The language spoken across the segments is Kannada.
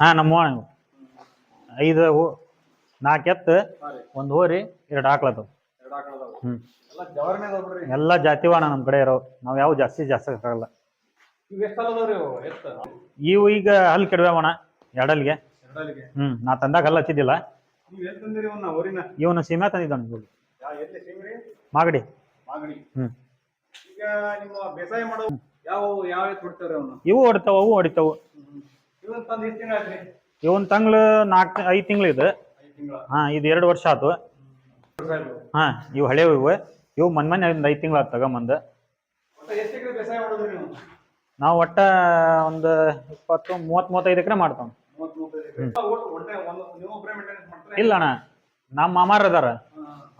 ಹಾಂ ನಮ್ಮ. ಐದು ಹೋ- ನಾಲ್ಕು ಎತ್ತು ಒಂದು ಹೋರಿ ಎರಡು ಆಕಳದವು ಎರಡು ಆಕಳ ಅದಾವ. ಹ್ಞೂ ಎಲ್ಲ ಜಾತಿವಾಣ ನಮ್ಮ ಕಡೆ ಇರೋ ನಾವು ಯಾವ ಜಾಸ್ತಿ ಜಾಸ್ತಿ ಆಗಲ್ಲ ಇವ್ ಈಗ ಹಲ್ಲು ಕೆಡವಣ ಎರಡಲ್ಲಿಗೆ ಎರಡಲ್ಲಿಗೆ ಹ್ಞೂ ನಾ ತಂದಾಗ ಹಲ್ಲ ಹಚ್ಚಿದ್ದಿಲ್ಲ. ಇವನು ಸೀಮೆ ತಂದಿದ್ದಾನೆ ಮಾಗಡಿ. ಹ್ಮ್. ಯಾವ ಯಾವ ಅವನು? ಇವು ಹೊಡಿತಾವ ಅವು ಹೊಡಿತಾವ. ಇವನ್ ತಂದು ಎಷ್ಟು ತಿಂಗಳ ಆಯ್ತ್ರಿ ಇವನ್ ತಂಗ್ಳು ನಾಲ್ಕು ಐದು ತಿಂಗಳು ಇದು. ಐದು ತಿಂಗಳ? ಹಾಂ ಇದು ಎರಡು ವರ್ಷ ಆತು. ಹಾ ಇವು ಹಳೆವು ಇವು. ಇವು ಮನ್ ಮೊನ್ನೆ ಒಂದು ಐದು ತಿಂಗಳು ಆತು ತಗೊಂಬಂದು. ಒಟ್ಟು ಎಷ್ಟು ಎಕರೆ ಬೇಸಾಯ ಮಾಡೋದ್ರಿ ನೀವು? ನಾವು ಒಟ್ಟ ಒಂದು ಇಪ್ಪತ್ತು ಮೂವತ್ತು ಮೂವತ್ತೈದು ಎಕರೆ ಮಾಡ್ತಾವ. ಮೂವತ್ತ್ ಮೂವತ್ತೈದು ಎಕರೆ ಒಟ್ಟು ಒಟ್ಟೆ ಒಂದು ನೀವು ಒಬ್ಬರೇ ಮೇಂಟೆನೆನ್ಸ್ ಮಾಡ್ತಾರೆ? ಇಲ್ಲ ಅಣ್ಣ ನಮ್ಮ ಮಾಮಾರ್ ಅದಾರ.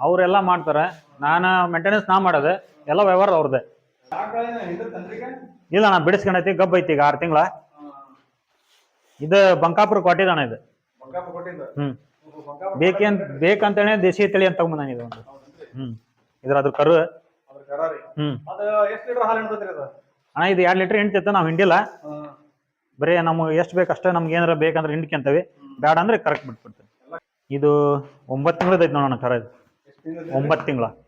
ಅವರೆಲ್ಲ ಮಾಡ್ತಾರೆ. ನಾನು ಮೇಂಟೆನೆನ್ಸ್ ನಾ ಮಾಡೋದು ಎಲ್ಲ ವ್ಯವಹಾರ ಅವ್ರದ್ದೆ ಇಲ್ಲ ಅಣ್ಣ, ಬಿಡಿಸ್ಕೊಂಡೈತಿ ಗಬ್ ಐತಿ ಈಗ ಆರು ತಿಂಗಳ. ಇದು ಬಂಕಾಪುರ ಕೊಟ್ಟಿದ್ದಾಣ ಇದು. ಹ್ಮ್. ಬೇಕೇನ್ ಬೇಕಂತೇಳಿ ದೇಶಿ ತಳಿ ಅಂತ ತಗೊಂಬಂದಾನ ಇದು ಒಂದು. ಹ್ಮ್. ಇದ್ರ ಅದ್ರ ಕರು. ಹ್ಮ್. ಅಣ್ಣ, ಇದು ಎರಡು ಲೀಟರ್ ಹಿಂಡ್ತಿತ್ತು ನಾವು ಹಿಂಡಿಲ್ಲ. ಬರೀ ನಮಗೆ ಎಷ್ಟು ಬೇಕು ಅಷ್ಟೇ ನಮ್ಗೆ ಏನಾರ ಬೇಕಂದ್ರೆ ಹಿಂಡ್ಕೊಂತೇವೆ ಬೇಡ ಅಂದ್ರೆ ಕರೆಕ್ಟ್ ಬಿಟ್ಬಿಡ್ತೀವಿ. ಇದು ಒಂಬತ್ತು ತಿಂಗಳದ ಐತಿ ನೋಡೋಣ ಕರ ಇದು. ಒಂಬತ್ತು ತಿಂಗಳು.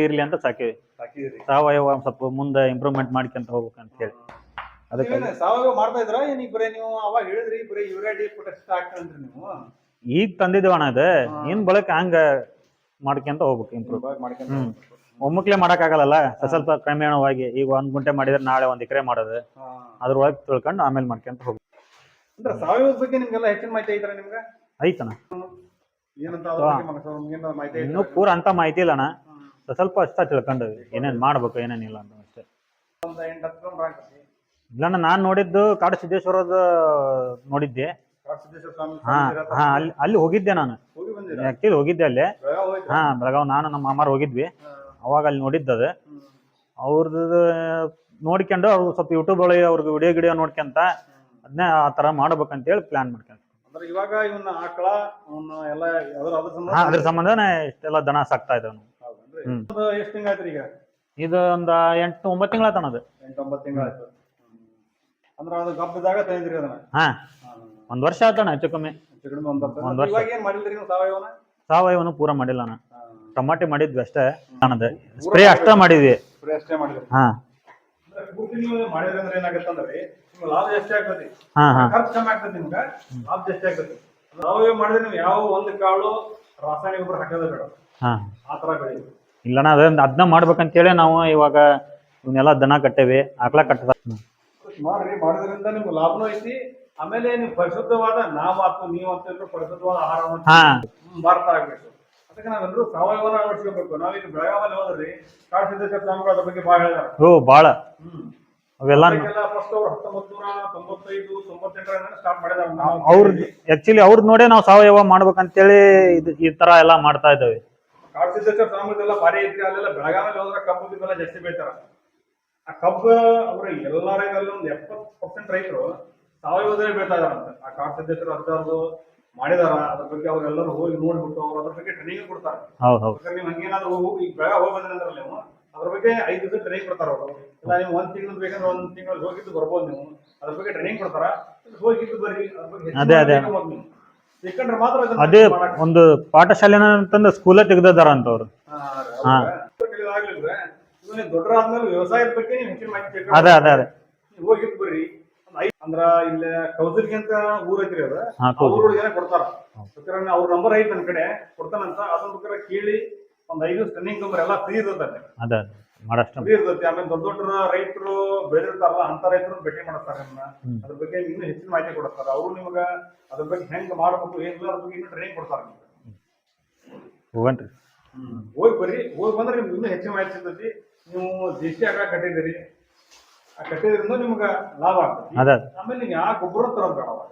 ಇರ್ಲಿ ಅಂತ ಸಾಕಿವಿ. ಸಾವಯವ ಸ್ವಲ್ಪ ಮುಂದೆ ಇಂಪ್ರೂವ್ಮೆಂಟ್ ಮಾಡ್ಕೊಂತ ಅಂತ ಹೇಳಿ. ಅದಕ್ಕೆ ಸಾವಯವ ಮಾಡ್ತಾ ಇದ್ರ ಏನ್ ಈಗ ಬರೀ ನೀವು ಅವಾಗ ಹೇಳಿದ್ರಿ ಬರೀ ಯೂರಿಯಾ ಡಿ ಹಾಕ್ತಂದ್ರಿ ನೀವು. ಈಗ ತಂದಿದ್ವಿ ಅಣ್ಣ ಅದ ಏನ್ ಬಳಕ ಹಂಗ ಮಾಡ್ಕೊಂತ ಹೋಗ್ಬೇಕು ಇಂಪ್ರೂವ್ ಹ್ಮ್. ಒಮ್ಮಕ್ಲೆ ಮಾಡಕ್ಕಾಗಲ್ಲ ಸ್ವಲ್ಪ ಸ್ವಲ್ಪ ಕ್ರಮೇಣವಾಗಿ ಈಗ ಒಂದ್ ಗುಂಟೆ ಮಾಡಿದ್ರೆ ನಾಳೆ ಒಂದ್ ಎಕರೆ ಮಾಡೋದು. ಅದ್ರೊಳಗೆ ತಿಳ್ಕೊಂಡು ಆಮೇಲೆ ಮಾಡ್ಕೊಂತ ಹೋಗ್ಬೇಕು. ಅಂದ್ರೆ ಸಾವಯವದ ಬಗ್ಗೆ ನಿಮ್ಗೆಲ್ಲ ಹೆಚ್ಚಿನ ಮಾಹಿತಿ ಐತರ ನಿಮ್ಗೆ? ಐತಣ್ಣ. ಇನ್ನೂ ಪೂರ ಅಂತ ಮಾಹಿತಿ ಇಲ್ಲ ಅಣ್ಣ. ಸ್ವಲ್ಪ ಅಷ್ಟ ತಿಳ್ಕೊಂಡು ಏನೇನ್ ಮಾಡ್ಬೇಕು ಏನೇನಿಲ್ಲ ಅಂತ ಅಷ್ಟೇ. ಇಲ್ಲಣ್ಣ ನಾನ್ ನೋಡಿದ್ದು ಕಾಡು ಸಿದ್ದೇಶ್ವರದ ನೋಡಿದ್ದೆ. ಹಾ ಹಾ ಅಲ್ಲಿ ಅಲ್ಲಿ ಹೋಗಿದ್ದೆ ನಾನು. ಆಕ್ಚುಲಿ ಹೋಗಿದ್ದೆ ಅಲ್ಲಿ. ಹಾ ಬೆಳಗಾವ್ ನಾನು ನಮ್ಮ ಮಾಮಾರ್ ಹೋಗಿದ್ವಿ. ಅವಾಗ ಅಲ್ಲಿ ನೋಡಿದ್ದದು ಅವ್ರದ್ದು ನೋಡ್ಕೊಂಡು ಅವ್ರು ಸ್ವಲ್ಪ ಯೂಟ್ಯೂಬ್ ಒಳಗೆ ಅವ್ರಿಗೆ ವಿಡಿಯೋ ಗಿಡಿಯೋ ನೋಡ್ಕೊಂತ ಅದನ್ನೇ ಆ ಥರ ಮಾಡ್ಬೇಕಂತೇಳಿ ಪ್ಲಾನ್ ಮಾಡ್ಕೊಂತ ಅಂದ್ರೆ ಇವಾಗ ಇವನ್ನ ಆಕಳ ಅವನ್ನ ಎಲ್ಲ ಅದ್ರ ಅದ್ರ ಸಂಬಂಧ? ಹಾ ಅದ್ರ ಸಂಬಂಧನೇ ಇಷ್ಟೆಲ್ಲ ದನ ಸಾಕ್ತಾ ಇದ್ದಾವೆ ನಾವು ಹೌದನ್ರಿ? ಹ್ಮ್. ಅದು ಎಷ್ಟು ತಿಂಗಳು ಆಯ್ತ್ರಿ ಈಗ? ಇದು ಒಂದ ಎಂಟು ಒಂಬತ್ತು ತಿಂಗಳ ಅದು ಎಂಟು ಒಂಬತ್ತು ತಿಂಗಳು ಆಯ್ತು ಅಂದ್ರೆ ಅದು ಗಬ್ಬದಾಗ ತಂದಿದ್ರಿ ಅದನ್ನ? ಹಾ. ಒಂದ್ ವರ್ಷ ಆತಣ ಹೆಚ್ಚು ಕಮ್ಮಿ. ಹೆಚ್ಚು ಕಡಿಮೆ ಒಂದ್ ವರ್ಷ. ಒಂದ್ ವರ್ಷ. ಇವಾಗ ಏನ್ ಮಾಡಿಲ್ರಿ ನೀವು ಸಾವಯವನ? ಸಾವಯವನು ಪೂರ ಮಾಡಿಲ್ಲ ನಾನು ಟಮಾಟೆ ಮಾಡಿದ್ವಿ ಅಷ್ಟೇ. ನಾನದು ಸ್ಪ್ರೇ ಅಷ್ಟೇ ಮಾಡಿದ್ವಿ. ಸ್ಪ್ರೇ ಅಷ್ಟೇ ಮಾಡಿದ್ರಿ. ಹಾ. ಪೂರ್ತಿ ನೀವು ಮಾಡಿದ್ರಿ ಏನಾಗತ್ತಂದ್ರೆ ನಿಮ್ಗೆ ಲಾಭ ಜಾಸ್ತಿ ಆಗ್ತದೆ. ಹಾ ಹಾ. ಖರ್ಚು ಕಮ್ಮಿ ಆಗ್ತದೆ ನಿಮ್ಗೆ ಲಾಭ ಜಾಸ್ತಿ ಆಗ್ತದೆ. ಸಾವಯವ ಮಾಡಿದ್ರೆ ನೀವು ಯಾವ ಒಂದು ಕಾಳು ರಾಸಾಯನಿಕ ಗೊಬ್ಬರ ಹಾಕೋದೇ ಬೇಡ. ಹಾ. ಆ ತರ ಬೆಳಿ. ಇಲ್ಲಣ್ಣ ಅದನ್ನ ಅದನ್ನ ಮಾಡ್ಬೇಕಂತೇಳಿ ನಾವು ಇವಾಗ ಇವನ್ನೆಲ್ಲ ದನ ಕಟ್ಟೇವಿ ಆಕಳ ಕಟ್ಟದ. ಮಾಡ್ರಿ ಮಾಡೋದ್ರಿಂದ ನಿಮ್ಗೆ ಲಾಭನೂ ಐತಿ. ಆಮೇಲೆ ನೀವು ಪರಿಶುದ್ಧವಾದ ನಾವು ಅಥವಾ ನೀವು ಅಂತ ಪರಿಶುದ್ಧವಾದ ಆಹಾರವನ್ನು ಹಾ. ಭಾರತ ಆಗ್ಬೇಕು. ಅದಕ್ಕೆ ನಾವೆಲ್ಲರೂ ಸಾವಯವನ ಅಳವಡಿಸ್ಕೋಬೇಕು. ನಾವೀಗ ಬೆಳಗಾವಲ್ಲಿ ಹೋದ್ರಿ ಕಾಡು ಸಿದ್ದೇಶ್ವರ ಸ್ವಾಮಿಗಳು ಅದ್ರ ಬಗ್ಗೆ ಭಾಳ ಹೇಳಿದಾರೆ ಓ ಭಾಳ. ಅವೆಲ್ಲ ಫಸ್ಟ್ ಅವ್ರು ಹತ್ತೊಂಬತ್ತು ನೂರ ತೊಂಬತ್ತೈದು ಸ್ಟಾರ್ಟ್ ಮಾಡಿದಾರೆ ನಾವು ಅವ್ರದ್ದು ಆಕ್ಚುಲಿ ಅವ್ರದ್ದು ನೋಡೇ ನಾವು ಸಾವಯವ ಮಾಡ್ಬೇಕಂತೇಳಿ ಇದು ಈ ತರ ಎಲ್ಲ ಮಾಡ್ತಾ ಇದ್ದೇವೆ. ಕಾಡು ಸ್ವಾಮಿಗಳೆಲ್ಲ ಭಾರಿ ಐತಿ ಅಲ್ಲೆಲ್ಲ ಬೆಳಗಾವಲ್ಲಿ ಹೋದ್ರೆ ಕಬ್ಬು ಗಿಬ್ಬೆಲ್ಲ ಜಾಸ್ತಿ ಬೆಳಿತಾರ. ಆ ಕಬ್ಬು ಅವ್ರ ಎಲ್ಲರಿಗಲ್ಲಿ ಒಂದು ಎಪ್ಪತ್ತು ಪರ್ಸೆಂಟ್ ರೈತರು ಸಾವಯವದಲ್ಲೇ ಬೆಳಿತಾ ಇದಾರಂತೆ. ಆ ಕಾಡು ಸಿದ್ಧೇಶ್ವರ ಮಾಡಿದಾರ ಅದ್ರ ಬಗ್ಗೆ ಅವರೆಲ್ಲರೂ ಹೋಗಿ ನೋಡ್ಬಿಟ್ಟು ಅವ್ರು ಅದ್ರ ಬಗ್ಗೆ ಟ್ರೈನಿಂಗ್ ಕೊಡ್ತಾರೆ ಹೌದು ಹೌದು ಬೇಕಾದ್ರೆ ನೀವು ಹಂಗೇನಾದ್ರು ಹೋಗಿ ಈಗ ಬೆಳಗಾವ್ ಹೋಗಿ ಬಂದ್ರಂದ್ರೆ ನೀವು ಅದ್ರ ಬಗ್ಗೆ ಐದು ದಿವಸ ಟ್ರೈನಿಂಗ್ ಕೊಡ್ತಾರ ಅವರು ಇಲ್ಲ ನೀವು ಒಂದ್ ತಿಂಗಳು ಬೇಕಂದ್ರೆ ಒಂದ್ ತಿಂಗಳು ಹೋಗಿದ್ದು ಬರ್ಬೋದು ನೀವು ಅದ್ರ ಬಗ್ಗೆ ಟ್ರೈನಿಂಗ್ ಕೊಡ್ತಾರ ಹೋಗಿದ್ದು ಬರ್ರಿ ಅದ್ರ ಬಗ್ಗೆ ಅದೇ, ಅದೇ. ಸಿಕ್ಕಂಡ್ರೆ ಮಾತ್ರ ಅದನ್ನ ಅದೇ ಮಾಡಕ್- ಒಂದು ಪಾಠಶಾಲೆನ ಅಂತಂದ್ರೆ ಸ್ಕೂಲೇ ತೆಗ್ದಾರ ಅಂತ ಅವ್ರು ಹಾ, ಹಾ. ಹೌದಾ? ಆಗ್ಲಿಲ್ವೇ? ಇವಾಗ ನೀವು ದೊಡ್ಡರಾದ್ಮೇಲೆ ವ್ಯವಸಾಯದ ಬಗ್ಗೆ ನೀವು ಹೆಚ್ಚಿನ ಮಾಹಿತಿ. ಅದೇ ಅದೇ ಅದೇ ನೀವು ಐದ್- ಅಂದ್ರ ಇಲ್ಲ ಕೌಸಲ್ಗಿ ಅಂತ ಊರ್ ಐತ್ರಿ ಅದ. ಹಾ, ಕೌಸಲ್ಗಿ. ಅವ್ರೊಳಗೆ ಕೊಡ್ತಾರ. ಬೇಕಾದ್ರೆ ಅವ್ರ ನಂಬರ್ ಐತ್ ನನ್ನ ಕಡೆ. ಕೊಡ್ತಾನಂತ ಅದನ್ನ ಬೇಕಾದ್ರೆ ಕೇಳಿ ಒಂದ್ ಐದು ಸ್ಟನ್ನಿಂಗ್ ನಂಬರ್ ಎಲ್ಲ ಫ್ರೀ ಇರ್ತದೆ. ಅದೇ ಮಾಡಷ್ಟ. ಫ್ರೀ ಇರ್ತೈತಿ ಆಮೇಲೆ ದೊಡ್ಡ ದೊಡ್ಡ ರೈತರು ಬೆಳೆದಿರ್ತಾರಲ್ಲ ಅಂತ ರೈತರು ಭೇಟಿ ಮಾಡ್ತಾರೆ ನಿಮ್ಮನ್ನ ಹ್ಮ್. ಅದ್ರ ಬಗ್ಗೆ ಇನ್ನೂ ಹೆಚ್ಚಿನ ಮಾಹಿತಿ ಕೊಡ್ತಾರೆ. ಅವ್ರು ನಿಮ್ಗ ಅದ್ರ ಬಗ್ಗೆ ಹೆಂಗ್ ಮಾಡ್ಬೇಕು ಏನಿಲ್ಲ ಅದ್ರ ಬಗ್ಗೆ ಇನ್ನೂ ಟ್ರೈನಿಂಗ್ ಕೊಡ್ತಾರೆ ನಿಮ್ಗೆ. ಹೋಗನ್ರಿ ಹೋಗಿ ಬರ್ರಿ. ಹೋಗಿ ಬಂದ್ರೆ ನಿಮ್ಗೆ ಇನ್ನೂ ಹೆಚ್ಚಿನ ಮಾಹಿತಿ ಸಿಗ್ತೈತಿ. ನೀವು ದೇಶಿ ಆಗ ಕಟ್ಟಿದಿರಿ ಆ ಕಟ್ಟಿದ್ರಿಂದ ನಿಮ್ಗೆ ಲಾಭ ಆಗ್ತೈತಿ ಅದೇ ಆಮೇಲೆ ನೀವು ಯಾವ ಗೊಬ್ಬರ ತರೋದು ಬೇಡ ಅವಾಗ